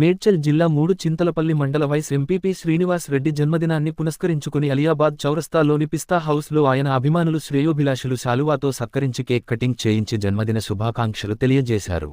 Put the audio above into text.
మేడ్చల్ జిల్లా మూడు చింతలపల్లి మండల వైస్ ఎంపీపీ శ్రీనివాస్ రెడ్డి జన్మదినాన్ని పునస్కరించుకుని అలియాబాద్ చౌరస్తాలోని పిస్తా హౌస్లో ఆయన అభిమానులు శ్రేయోభిలాషులు శాలువాతో సత్కరించి కేక్ కటింగ్ చేయించి జన్మదిన శుభాకాంక్షలు తెలియజేశారు.